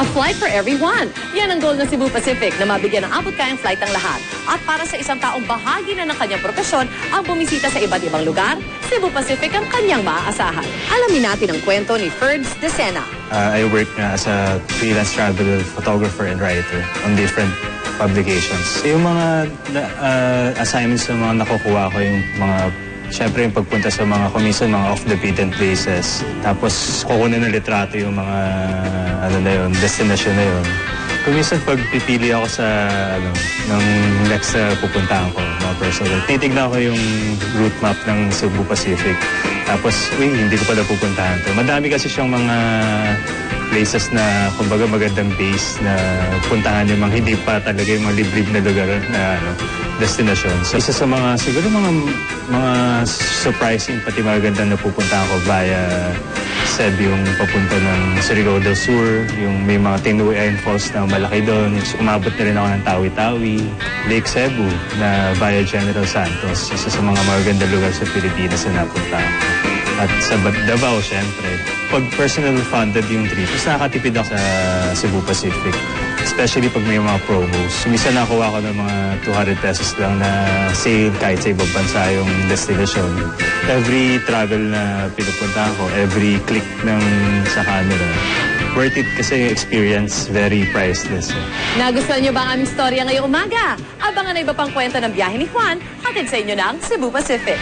A flight for everyone. Yan ang goal ng Cebu Pacific na mabigyan ng abot kayang flight ang lahat. At para sa isang taong bahagi na ng kanyang profesyon ang bumisita sa iba't ibang lugar, Cebu Pacific ang kanyang maaasahan. Alamin natin ang kwento ni Ferds Decena. Uh, I work na as a freelance travel photographer and writer on different publications. Yung mga uh, assignments na mga nakukuha ko, yung mga Siyempre yung pagpunta sa mga kumisan, mga off the beaten places. Tapos kukunin ng litrato yung mga ano na yun, destination na yun. Kumisan pag pipili ako sa ano, ng next na pupuntahan ko, mga personal. Titignan ko yung route map ng Cebu Pacific. Tapos, uy, hindi ko pa na pupuntahan to. Madami kasi siyang mga places na kumbaga magandang base na puntahan yung mga hindi pa talaga yung mga liblib na lugar na ano, destination. So, isa sa mga, siguro mga, mga surprising pati maganda na pupuntahan ko via SEB yung papunta ng Surigao del Sur, yung may mga Tinuoy Iron Falls na malaki doon. Yung Umabot na rin ako ng Tawi-Tawi, Lake Cebu na via General Santos. Isa sa mga maganda lugar sa Pilipinas na napuntahan ko. At sa Davao, syempre. Pag personal funded yung trip, mas nakakatipid ako sa Cebu Pacific. Especially pag may mga promos. Minsan nakuha ko ng mga 200 pesos lang na sale kahit sa ibang bansa yung destination. Every travel na pinupuntahan ko, every click ng sa camera, worth it kasi experience very priceless. Nagustuhan niyo ba ang aming storya ngayong umaga? Abangan na iba pang kwento ng biyahe ni Juan, hatid sa inyo ng Cebu Pacific.